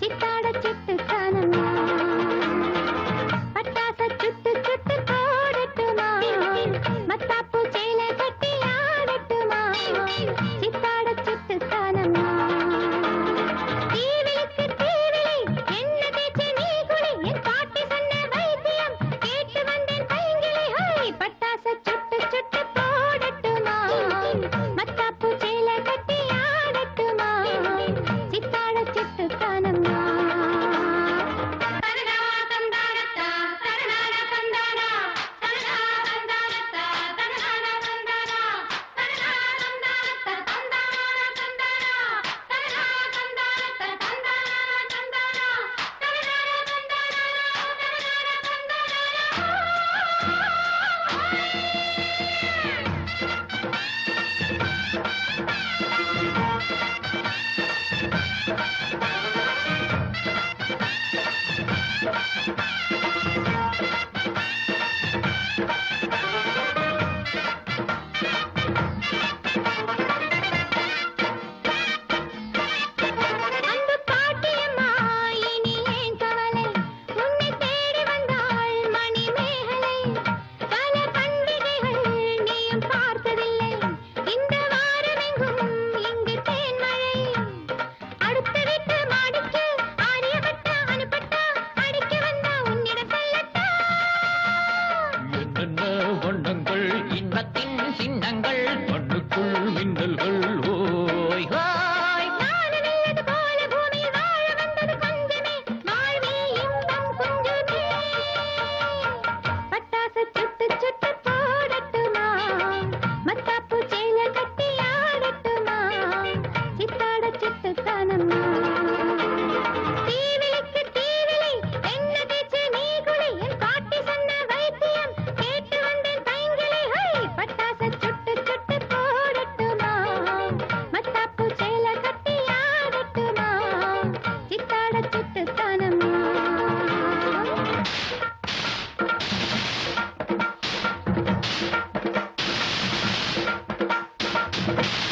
చిత్తాడ చెట్టు ஒண்ணுங்கள் இன்பத்தின் சின்னங்கள். you.